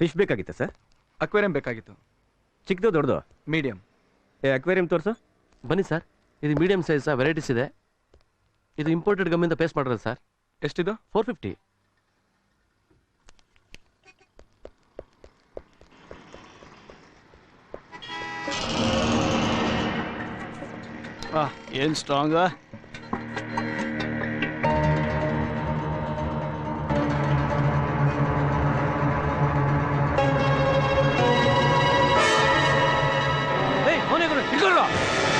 Fish ಬೇಕಾಗಿತ್ತಾ sir aquarium ಬೇಕಾಗಿತ್ತು. ಚಿಕ್ಕದು ದೊಡ್ಡದು? ಮೀಡಿಯಂ ಏ ಅಕ್ವೇರಿಯಂ ತೋರಿಸು. ಬನ್ನಿ ಸರ್ ಇದು ಮೀಡಿಯಂ ಸೈಜ್ ವೆರೈಟೀಸ್ ಇದೆ. ಇದು ಇಂಪೋರ್ಟೆಡ್ ಗಮ್ಮಿಂದ ಪೇಸ್ಟ್ ಮಾಡಿರೋದು ಸರ್ ಎಷ್ಟಿದು? ಫೋರ್ ಫಿಫ್ಟಿ ಏನು ಸ್ಟ್ರಾಂಗ್ 对了。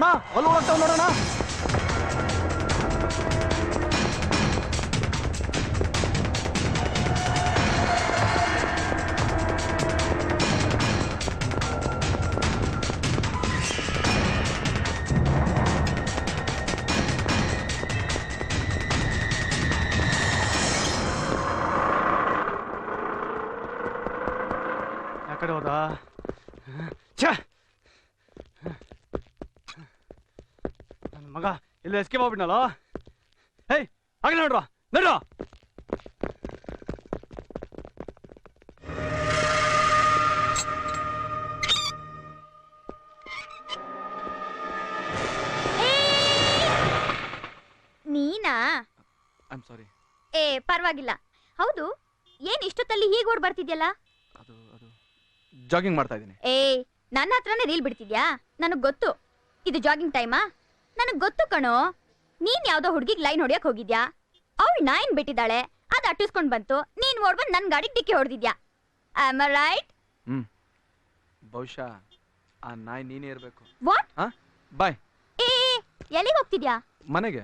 அண்ணா வலு உனக்கு ஒன்று ಇಲ್ಲಿ ಎಸ್ಕೇಪ್ ಆಗ್ಬಿಟ್ನಲ್ಲ? ಹೇಯ್ ಹಾಗೆ ನೋಡ್ರ ನೋಡ್ರ. ನೀನಾ? ಸಾರಿ ಏ ಪರವಾಗಿಲ್ಲ. ಹೌದು ಏನ್ ಇಷ್ಟೊತ್ತಲ್ಲಿ ಹೀಗೆ ಓಡ್ ಬರ್ತಿದ್ಯಲ್ಲ? ಅದು ಅದು ಜಾಗಿಂಗ್ ಮಾಡ್ತಾ ಇದ್ದೀನಿ. ಏ ನನ್ನ ಹತ್ರನೇ ರೀಲ್ ಬಿಡ್ತಿದ್ಯಾ? ನನಗ್ ಗೊತ್ತು. ಇದು ಜಾಗಿಂಗ್ ಟೈಮಾ ನನಗ್ ಗೊತ್ತು ಕಣೋ. ನೀನ್ ಯಾವ್ದೋ ಹುಡ್ಗಿಗ್ ಲೈನ್ ಹೊಡಿಯಕ್ ಹೋಗಿದ್ಯಾ? ಅವಳು ನಾಯಿನ್ ಬಿಟ್ಟಿದ್ದಾಳೆ ಅದ್ ಅಟ್ಟಿಸ್ಕೊಂಡ್ ಬಂತು. ನೀನ್ ಓಡ್ಬಂದ್ ನನ್ ಗಾಡಿಗೆ ಡಿಕ್ಕಿ ಹೊಡೆದಿದ್ಯಾ? ಆಮ್ ರೈಟ್ ಹ್ಮ್. ಬಹುಶಃ ಆ ನಾಯಿ ನೀನೇ ಇರಬೇಕು. ವಾಟ್ ಹಾ? ಬಾಯ್ ಏ ಎಲ್ಲಿಗೆ ಹೋಗ್ತಿದ್ಯಾ? ಮನೆಗೆ.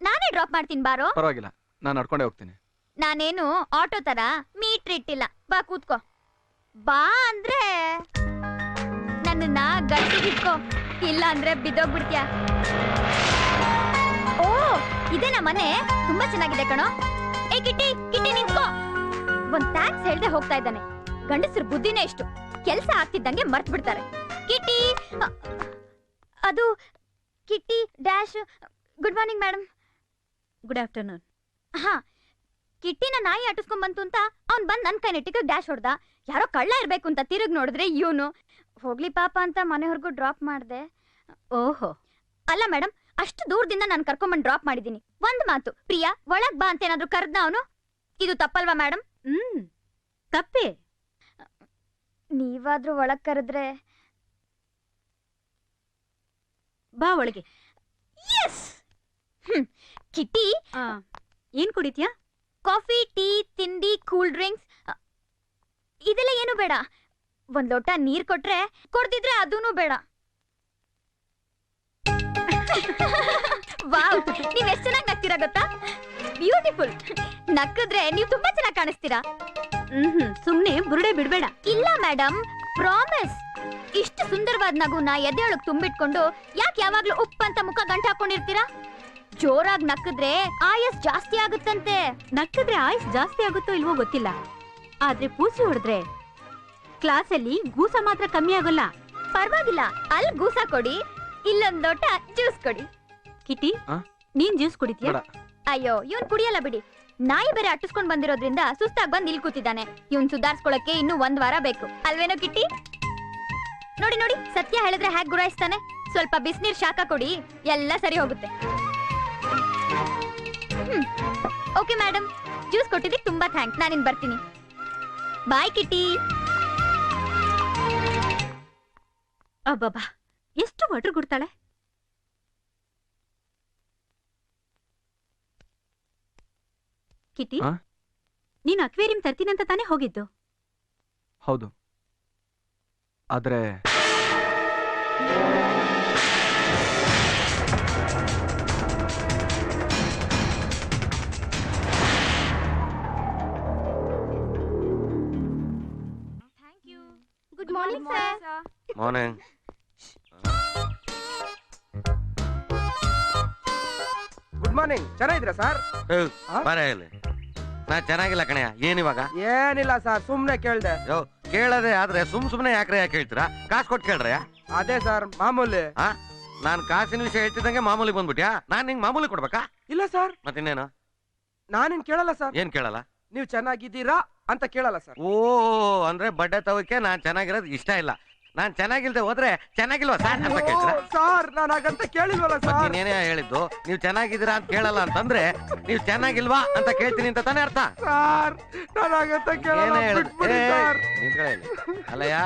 ನಾನೇ ಡ್ರಾಪ್ ಮಾಡ್ತೀನಿ ಬಾರೋ. ಪರವಾಗಿಲ್ಲ. ನಾನು ನಡ್ಕೊಂಡೇ ಹೋಗ್ತೀನಿ. ನಾನೇನು ಆಟೋ ತರ ಮೀಟ್ರ್ ಇಟ್ಟಿಲ್ಲ. ಬಾ ಕೂತ್ಕೋ. ಬಾ ಅಂದ್ರೆ ನನ್ನನ್ನ ಗಟ್ಟಿಗಿಟ್ಕೋ ಇಲ್ಲ ಅಂದ್ರೆ ಬಿದ್ದೋಗ್ಬಿಡ್ತೀಯ. ಓ ಇದೇನಾ ಮನೆ. ತುಂಬಾ ಚೆನ್ನಾಗಿದೆ ಕಣೋ. ಏ ಕಿಟ್ಟಿ ಕಿಟ್ಟಿ ನಿಂತ್ಕೋ ಒಂದ್ ಥ್ಯಾಂಕ್ಸ್ ಹೇಳ್ದೆ ಹೋಗ್ತಾ ಇದ್ದಾನೆ. ಗಂಡಸ್ರ ಬುದ್ಧಿನೇ ಇಷ್ಟು. ಕೆಲ್ಸ ಆಗ್ತಿದ್ದಂಗೆ ಮರ್ತ್ ಬಿಡ್ತಾರೆ ಕಿಟ್ಟಿ ಅ- ಅದು Kitty dash good morning madam good afternoon ಹಾ ಕಿಟ್ಟಿನ ನಾಯಿ ಅಟಿಸ್ಕೊಂಡ್ ಬಂತು ಅಂತ ಅವ್ನ್ ಬಂದ್ ನನ್ ಕೈ ನೆಟ್ಟಿಗೆ ಡ್ಯಾಶ್ ಹೊಡ್ದ. ಯಾರೋ ಕಳ್ಳ ಇರ್ಬೇಕು ಅಂತ ತಿರುಗ್ ನೋಡಿದ್ರೆ ಇವನು. ಹೋಗ್ಲಿ ಪಾಪ ಅಂತ ಮನೆವರೆಗೂ ಡ್ರಾಪ್ ಮಾಡಿದೆ. ಓಹೋ. ಅಲ್ಲ ಮೇಡಮ್ ಅಷ್ಟು ದೂರದಿಂದ ನಾನು ಕರ್ಕೊಂಬಂದು ಡ್ರಾಪ್ ಮಾಡಿದ್ದೀನಿ. ಒಂದು ಮಾತು ಪ್ರಿಯಾ ಒಳಗ್ ಬಾ ಅಂತ ಏನಾದ್ರು ಕರೆದ್ನ ಅವನು? ಇದು ತಪ್ಪಲ್ವಾ ಮೇಡಮ್ ಹ್ಮ್ ತಪ್ಪೇ. ನೀವಾದ್ರೂ ಒಳಗ್ ಕರೆದ್ರೆ? ಬಾ ಒಳಗೆ. Yes Kitty. ಆ, ಏನ್ ಕುಡಿತ್ಯಾ? ಕಾಫಿ ಟೀ ತಿಂಡಿ ಕೂಲ್ ಡ್ರಿಂಕ್ಸ್ ಒಂದ್ ಲೋಟ ನೀರ್ ಕೊಟ್ರೆ ಕೊಡ್ದಿದ್ರೆ ಅದೂನು ಬೇಡ. ವಾವ್ ನೀವ್ ಎಷ್ಟ್ ಚೆನ್ನಾಗಿ ನಗ್ತೀರಾ ಗೊತ್ತಾ? ಬ್ಯೂಟಿಫುಲ್ ನಕ್ಕಿದ್ರೆ ನೀವ್ ತುಂಬಾ ಚೆನ್ನಾಗಿ ಕಾಣಿಸ್ತೀರಾ? ಹ್ಮ್ ಸುಮ್ನೆ ಬುರುಡೆ ಬಿಡ್ಬೇಡ. ಇಲ್ಲ ಮೇಡಮ್ ಪ್ರಾಮಿಸ್ ಇಷ್ಟು ಸುಂದರವಾದ ನಗುನ ಎದೆಯೊಳಗ್ ತುಂಬಿಟ್ಕೊಂಡು ಯಾಕೆ ಯಾವಾಗ್ಲೂ ಉಪ್ಪು ಅಂತ ಮುಖ ಗಂಟು ಹಾಕೊಂಡಿರ್ತೀರಾ? ಜೋರಾಗಿ ನಕ್ಕಿದ್ರೆ ಆಯಸ್ ಜಾಸ್ತಿ ಆಗುತ್ತಂತೆ. ನಕ್ಕಿದ್ರೆ ಆಯಸ್ ಜಾಸ್ತಿ ಆಗುತ್ತೋ ಇಲ್ವೋ ಗೊತ್ತಿಲ್ಲ. ಆದ್ರೆ ಪೂಸಿ ಹೊಡೆದ್ರೆ ಕ್ಲಾಸಲ್ಲಿ ಗೂಸ ಮಾತ್ರ ಕಮ್ಮಿ ಆಗೋಲ್ಲ. ಪರವಾಗಿಲ್ಲ ಅಲ್ಲಿ ಗೂಸ ಕೊಡಿ ಇಲ್ಲೊಂದ್ ಲೋಟ ಜ್ಯೂಸ್ ಕೊಡಿ. ಕಿಟ್ಟಿ ಆ? ನೀನ್ ಜ್ಯೂಸ್ ಕುಡಿತೀಯ? ಬೇಡ. ಅಯ್ಯೋ ಇವನ್ ಕುಡಿಯಲ್ಲ ಬಿಡಿ. ನಾಯಿ ಬೇರೆ ಅಟ್ಟಿಸ್ಕೊಂಡ್ ಬಂದಿರೋದ್ರಿಂದ ಸುಸ್ತಾಗ್ ಬಂದ್ ಇಲ್ಲಿ ಕೂತಿದ್ದಾನೆ ಇವನ್ ಸುಧಾರ್ಸ್ಕೊಳಕ್ಕೆ ಇನ್ನು ಒಂದ್ ವಾರ ಬೇಕು. ಅಲ್ವೇನೋ ಕಿಟ್ಟಿ ನೋಡಿ ನೋಡಿ ಸತ್ಯ ಹೇಳಿದ್ರೆ ಹ್ಯಾಕ್ ಗುರಾಯಿಸ್ತಾನೆ? ಸ್ವಲ್ಪ ಬಿಸಿನೀರ್ ಶಾಖ ಕೊಡಿ ಎಲ್ಲ ಸರಿ ಹೋಗುತ್ತೆ. ಓಕೆ ಮೇಡಮ್ ಜ್ಯೂಸ್ ಕೊಟ್ಟಿದ್ದಕ್ಕೆ ತುಂಬಾ ಥ್ಯಾಂಕ್ಸ್. ನಾನಿನ್ ಬರ್ತೀನಿ. ಬಾಯ್ ಕಿಟ್ಟಿ ಅಬ್ಬಬ್ಬಾ ಎಷ್ಟು ವಾಟರ್ ಕೊಡ್ತಾಳೆ? ಕಿಟಿ? ನೀನ್ ಅಕ್ವೇರಿಯಂ ತರ್ತೀನಂತ ತಾನೇ ಹೋಗಿದ್ದು? ಹೌದು. ಆದ್ರೆ ಮಾರ್ನಿಂಗ್ ಗುಡ್ ಮಾರ್ನಿಂಗ್ ಚೆನ್ನಾಗಿದ್ದೀರಾ ಸರ್? ಬರ ಇಲ್ಲಿ. ನಾ ಚೆನ್ನಾಗಿಲ್ಲ ಕಣಯ್ಯ. ಇವಾಗ? ಏನಿಲ್ಲ ಸರ್ ಸುಮ್ನೆ ಕೇಳ್ದೆ. ಯೋ ಕೇಳದೆ ಆದ್ರೆ ಸುಮ್ ಸುಮ್ನೆ ಯಾಕ್ರೆ ಯಾಕೆ ಹೇಳ್ತೀರಾ? ಕಾಸು ಕೊಟ್ಟು ಕೇಳ್ರಯ್ಯ ಅದೇ ಸರ್ ಮಾಮೂಲಿ. ಆ? ನಾನು ಕಾಸಿನ ವಿಷಯ ಹೇಳ್ತಿದ್ದಂಗೆ ಮಾಮೂಲಿ ಬಂದ್ಬಿಟ್ಯಾ? ನಾನು ನಿಂಗ್ ಮಾಮೂಲಿ ಕೊಡ್ಬೇಕಾ? ಇಲ್ಲ ಸರ್ ಮತ್ತಿನ್ನೇನು? ನಾನೇನ್ ಕೇಳಲ್ಲ ಸರ್ ಏನ್ ಕೇಳಲ್ಲ? ನೀವು ಚೆನ್ನಾಗಿದ್ದೀರಾ? ಅಂತ ಕೇಳಲ್ಲ ಸರ್. ಓ ಅಂದ್ರೆ ಬಡ್ಡೆ ತವಕ್ಕೆ ನಾನ್ ಚೆನ್ನಾಗಿರೋದು ಇಷ್ಟ ಇಲ್ಲ. ನಾನ್ ಚೆನ್ನಾಗಿಲ್ದೆ ಹೋದ್ರೆ ಚೆನ್ನಾಗಿಲ್ವಾ ಸರ್ ಅಂತ ಕೇಳ್ತೀರಾ? ಸರ್ ನಾನು ಹಾಗಂತ ಕೇಳಿಲ್ವಲ್ಲ ಸರ್? ನೀನೇನೇ ಹೇಳಿದ್ದು ನೀವು ಚೆನ್ನಾಗಿದ್ದೀರಾ ಅಂತ ಕೇಳಲ್ಲ ಅಂತಂದ್ರೆ ನೀವು ಚೆನ್ನಾಗಿಲ್ವಾ ಅಂತ ಕೇಳ್ತೀನಿ ಅಂತ ತಾನೇ ಅರ್ಥ. ಸರ್ ನಾನು ಹಾಗಂತ ಕೇಳಲ್ಲ ಏನೇ ಹೇಳಿದ್ ಬಿಟ್ಬಿಡಿ ಸರ್. ನಿಂತ್ಕೊಳ್ಳಿ ಇಲ್ಲಿ. ಅಲ್ಲಯ್ಯ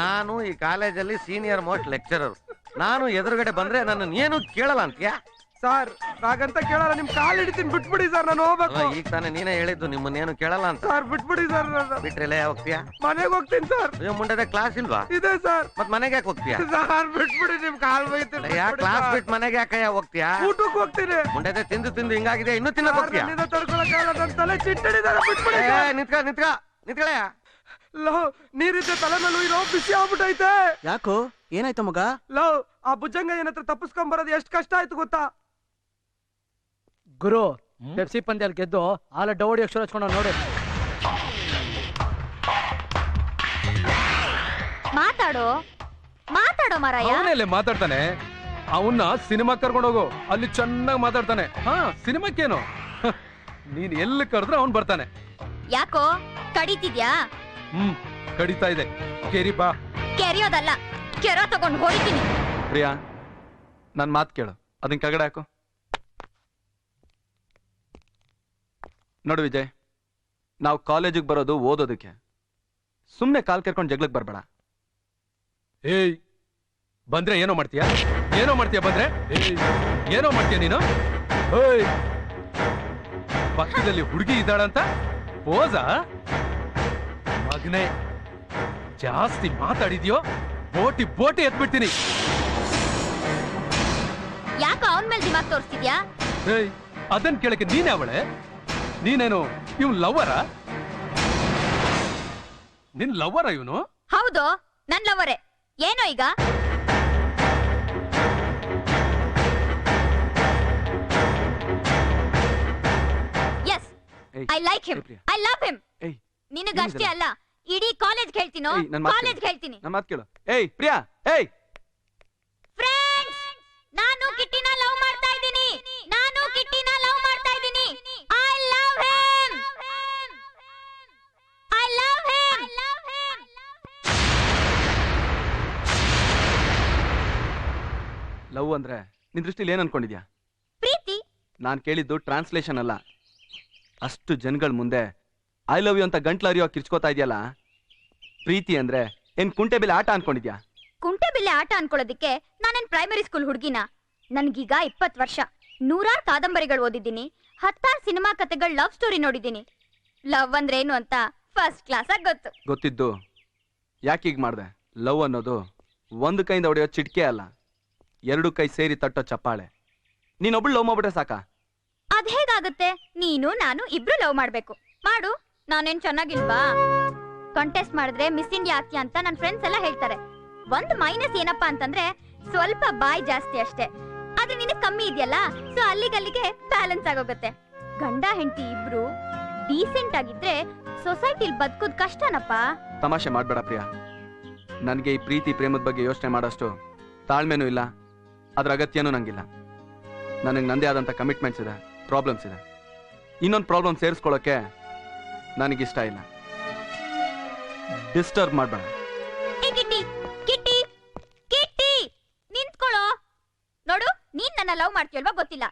ನಾನು ಈ ಕಾಲೇಜಲ್ಲಿ ಸೀನಿಯರ್ ಮೋಸ್ಟ್ ಲೆಕ್ಚರರ್. ನಾನು ಎದುರುಗಡೆ ಬಂದ್ರೆ ನನ್ನ ಏನು ಕೇಳಲ್ಲ ಅಂತೀಯಾ? ಸರ್ ಹಾಗಂತ ಕೇಳಲ್ಲ ನಿಮ್ ಕಾಲ್ ಹಿಡಿತೀನಿ ಬಿಟ್ಬಿಡಿ ಸರ್ ನಾನು ಹೋಗ್ಬೇಕು. ಈಗ ತಾನೇ ನೀನೇ ಹೇಳಿದ್ದು ನಿಮ್ಮನ್ನೇನು ಕೇಳಲ್ಲ ಅಂತ. ಸರ್ ಬಿಟ್ಬಿಡಿ ಸರ್ ನಾನು. ಬಿಟ್ರೆಲ್ಲೇ ಹೋಗ್ತೀಯಾ? ಮನೆಗೆ ಹೋಗ್ತೀನಿ ಸರ್. ನೀವು ಮುಂಡದ ಕ್ಲಾಸ್ ಇಲ್ವಾ? ಇದೆ ಸರ್. ಮತ್ ಮನೆಗೆ ಯಾಕೆ ಹೋಗ್ತೀಯಾ? ಸರ್ ಬಿಟ್ಬಿಡಿ ನಿಮ್ ಕಾಲ್ ಬೈತೀನಿ ಯಾ ಕ್ಲಾಸ್ ಬಿಟ್ ಮನೆಗೆ ಯಾಕೆ ಹೋಗ್ತೀಯಾ? ಊಟಕ್ಕೆ ಹೋಗ್ತೀನಿ. ಮುಂದೆ ತಿಂದು ತಿಂದು ಹಿಂಗಾಗಿದೆ ಇನ್ನೂ ತಿನ್ನಕ್ ಹೋಗ್ತೀಯಾ? ನನ್ನಿಂದ ತಡ್ಕೊಳಕ್ಕಾಗಲ್ಲ ನನ್ನ ತಲೆ ಚಿಟ್ಟಡಿದಾರೆ ಬಿಟ್ಬಿಡಿ. ನಿಂತ್ಕ ನಿಂತ್ಕ ನಿಂತ್ಕೊಳ್ಳಯ್ಯ. ಲವ್ ನೀರಿದ್ದ ತಲೆ ಮೇಲೆ ಇರೋ ಬಿಸಿ ಆಗ್ಬಿಟ್ಟೈತೆ ಯಾಕೋ ಏನಾಯ್ತು ಮಗ? ಲವ್ ಆ ಭುಜಂಗ ಏನತ್ರ ತಪ್ಪಿಸ್ಕೊಂಡ್ ಬರೋದು ಎಷ್ಟು ಕಷ್ಟ ಆಯ್ತು ಗೊತ್ತಾ? ಗುರು ಪೆಪ್ಸಿ ಪಂದ್ಯಲ್ಲಿ ಗೆದ್ದು ಆಲ ಡೌಡಿ ಅಕ್ಷರ ಹಚ್ಕೊಂಡು ನೋಡಿ. ಮಾತಾಡೋ. ಮಾತಾಡೋ ಮಾರಾಯ. ಮಾತಾಡ್ತಾನೆ. ಅವನ್ನ ಸಿನಿಮಾ ಕರ್ಕೊಂಡು ಹೋಗು. ಅಲ್ಲಿ ಚೆನ್ನಾಗಿ ಮಾತಾಡ್ತಾನೆ. ಹಾ. ಸಿನಿಮಾಕ್ಕೇನು? ಹ, ನೀನ್ ಎಲ್ಲಿ ಕರೆದ್ರೆ ಅವ್ನ್ ಬರ್ತಾನೆ. ಯಾಕೋ? ಕಡಿತಿದ್ಯಾ? ಹ್ಮ್ ಕಡಿತಾ ಇದೆ. ಕೇರಿ ಬಾ. ಕೆರೆಯೋದಲ್ಲ. ಕೆರ ತಗೊಂಡು ಹೊಡಿತೀನಿ. ಪ್ರಿಯಾ ನನ್ ಮಾತ್ ಕೇಳು. ಅದನ್ ಕಗಡೆ ಹಾಕು. ನೋಡು ವಿಜಯ್ ನಾವು ಕಾಲೇಜಿಗೆ ಬರೋದು ಓದೋದಕ್ಕೆ. ಸುಮ್ಮನೆ ಕಾಲ್ ಕರ್ಕೊಂಡು ಜಗ್ಲಕ್ಕೆ ಬರಬೇಡ. ಏಯ್ ಬಂದ್ರೆ ಏನೋ ಮಾಡ್ತೀಯಾ? ಏನೋ ಮಾಡ್ತೀಯ ಬಂದ್ರೆ? ಏಯ್, ಏನೋ ಮಾಡ್ತೀಯ ನೀನು? ಏಯ್ ಪಕ್ಕದಲ್ಲಿ ಹುಡುಗಿ ಇದ್ದಾಳಂತ? ಪೋಸಾ? ಮಗನೇ ಜಾಸ್ತಿ ಮಾತಾಡಿದ್ಯೋ? ಬೋಟಿ ಬೋಟಿ ಎತ್ಬಿಡ್ತೀನಿ. ಯಾಕೋ ಅವನ್ ಮೇಲೆ ದಿಮಾಗ್ ತೋರಿಸ್ತಿದ್ಯಾ? ಏಯ್ ಅದನ್ ಕೇಳಕ್ಕೆ ನೀನೇ ಅವಳೆ ನೀನೇನು ಇವ್ ಲವ್ವರ? ನಿನ್ ಲವ್ವರ ಇವನು? ಹೌದು ನನ್ ಲವರೇ ಏನು ಈಗ? ಎಸ್ ಏಯ್, I like him Priya. I love him ಏಯ್ ನಿನಗಷ್ಟೇ ಅಲ್ಲ ಇಡೀ ಕಾಲೇಜ್ ಹೇಳ್ತೀನೋ ಏಯ್, ನನ್ ಮಾತ್ ಕೇಳು. ಕಾಲೇಜ್ ಹೇಳ್ತೀನಿ ನಮ್ಮ ಮಾತು ಕೇಳು. ಏಯ್ ಪ್ರಿಯಾ ಏಯ್. ಫ್ರೆಂಡ್ಸ್ ನಾನು ಕಿಟ್ಟಿನ ಲವ್ ಮಾಡ್ತಾ ಇದ್ದೀನಿ ನಾನು ಕಿಟ್ಟಿನ ಲವ್ ಮಾಡ್ತಾ ಇದ್ದೀನಿ I love him I love him love ಅಂದ್ರೆ ನಿನ್ ದೃಷ್ಟಿಲಿ ಏನ್ ಅನ್ಕೊಂಡಿದ್ಯಾ? ಪ್ರೀತಿ. ನಾನ್ ಕೇಳಿದ್ದು ಟ್ರಾನ್ಸ್ಲೇಷನ್ ಅಲ್ಲ. ಅಷ್ಟು ಜನಗಳ ಮುಂದೆ ಐ ಲವ್ ಯು ಅಂತ ಗಂಟ್ಲ ಅರಿಯೋ ಕಿರ್ಚ್ಕೋತಾ ಇದೆಯಲ್ಲ? ಪ್ರೀತಿ ಅಂದ್ರೆ ಏನ್ ಕುಂಟೆ ಬೆಲೆ ಆಟ ಅನ್ಕೊಂಡಿದ್ಯಾ? ಕುಂಟೆ ಬಿಲ್ಲೆ ಆಟ ಅನ್ಕೊಳ್ಳೋದಿಕ್ಕೆ ನಾನೇನ್ ಪ್ರೈಮರಿ ಸ್ಕೂಲ್ ಹುಡುಗಿನ? ನನ್ಗೀಗ ಇಪ್ಪತ್ ವರ್ಷ. ನೂರಾರು ಕಾದಂಬರಿಗಳು ಓದಿದ್ದೀನಿ. ಹತ್ತಾರು ಸಿನಿಮಾ ಕತೆಗಳ ಲವ್ ಸ್ಟೋರಿ ನೋಡಿದ್ದೀನಿ. ಲವ್ ಅಂದ್ರೆ ಏನು ಅಂತ ಫಸ್ಟ್ ಕ್ಲಾಸ್ ಆಗಿ ಗೊತ್ತು. ಗೊತ್ತಿದ್ದು. ಯಾಕೀಗ ಮಾಡ್ದೆ? ಲವ್ ಅನ್ನೋದು ಒಂದು ಕೈಯಿಂದ ಹೊಡೆಯೋ ಚಿಟಿಕೆ ಅಲ್ಲ. ಎರಡು ಕೈ ಸೇರಿ ತಟ್ಟೋ ಚಪ್ಪಾಳೆ. ನೀನೊಬ್ಳು ಲವ್ ಮಾಡ್ಬಿಟ್ರೆ ಸಾಕಾ? ಅದ್ ಹೇಗಾಗುತ್ತೆ? ನೀನು ನಾನು ಇಬ್ರು ಲವ್ ಮಾಡ್ಬೇಕು. ಮಾಡು ನಾನೇನ್ ಚೆನ್ನಾಗಿಲ್ವಾ? ಕಂಟೆಸ್ಟ್ ಮಾಡಿದ್ರೆ ಮಿಸ್ ಇಂಡಿಯಾ ಆಗ್ತೀಯ ಅಂತ ನನ್ನ ಫ್ರೆಂಡ್ಸ್ ಎಲ್ಲ ಹೇಳ್ತಾರೆ. ಒಂದ್ ಮೈನಸ್ ಏನಪ್ಪಾ ಅಂತಂದ್ರೆ ಸ್ವಲ್ಪ ಬಾಯ್ ಜಾಸ್ತಿ ಅಷ್ಟೇ. ಆದ್ರೆ ನಿನಗ್ ಕಮ್ಮಿ ಇದೆಯಲ್ಲ ಸೊ ಅಲ್ಲಿಗಲ್ಲಿಗೆ ಬ್ಯಾಲೆನ್ಸ್ ಆಗೋಗುತ್ತೆ. ಗಂಡ ಹೆಂಡತಿ ಇಬ್ರು ಡೀಸೆಂಟ್ ಆಗಿದ್ರೆ ಸೊಸೈಟಿಲ್ ಬದುಕೋದ್ ಕಷ್ಟನಪ್ಪ? ತಮಾಷೆ ಮಾಡ್ಬೇಡ ಪ್ರಿಯಾ. ನನಗೆ ಈ ಪ್ರೀತಿ ಪ್ರೇಮದ ಬಗ್ಗೆ ಯೋಚನೆ ಮಾಡೋಷ್ಟು ತಾಳ್ಮೆನೂ ಇಲ್ಲ. ಅದ್ರ ಅಗತ್ಯನೂ ನಂಗಿಲ್ಲ. ನನಗೆ ನಂದೇ ಆದಂಥ ಕಮಿಟ್ಮೆಂಟ್ಸ್ ಇದೆ ಪ್ರಾಬ್ಲಮ್ಸ್ ಇದೆ. ಇನ್ನೊಂದು ಪ್ರಾಬ್ಲಮ್ ಸೇರಿಸ್ಕೊಳ್ಳೋಕೆ ನನಗಿಷ್ಟ ಇಲ್ಲ. ಡಿಸ್ಟರ್ಬ್ ಮಾಡಬೇಡ. ಕಿಟ್ಟಿ ಕಿಟ್ಟಿ ಕಿಟ್ಟಿ ನೋಡು, ನೀನ್ ನನ್ನ ಲವ್ ಮಾಡ್ತೀಯಲ್ವಾ ಗೊತ್ತಿಲ್ಲ.